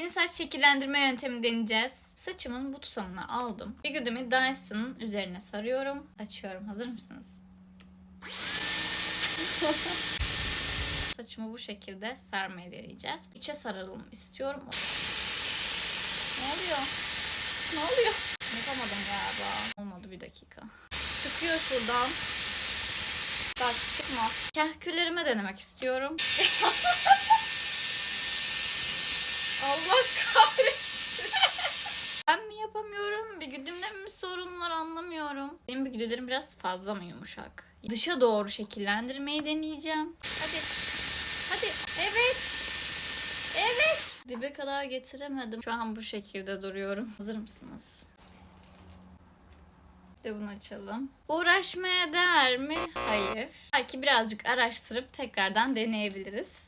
saç şekillendirme yöntemi deneyeceğiz. Saçımın bu tutamını aldım. Bir güdümü Dyson'ın üzerine sarıyorum. Açıyorum. Hazır mısınız? Saçımı bu şekilde sarmaya deneyeceğiz. İçe saralım istiyorum. Ne oluyor? Ne oluyor? Yapamadım galiba. Olmadı bir dakika. Çıkıyor şuradan. Bak çıkma. Kahküllerime denemek istiyorum. Allah kahretsin. ben mi yapamıyorum? Bir güdümde mi sorun var anlamıyorum. Benim bir güdülerim biraz fazla mı yumuşak? Dışa doğru şekillendirmeyi deneyeceğim. Hadi. Hadi. Evet. Evet. Dibe kadar getiremedim. Şu an bu şekilde duruyorum. Hazır mısınız? De bunu açalım. Uğraşmaya değer mi? Hayır. Belki birazcık araştırıp tekrardan deneyebiliriz.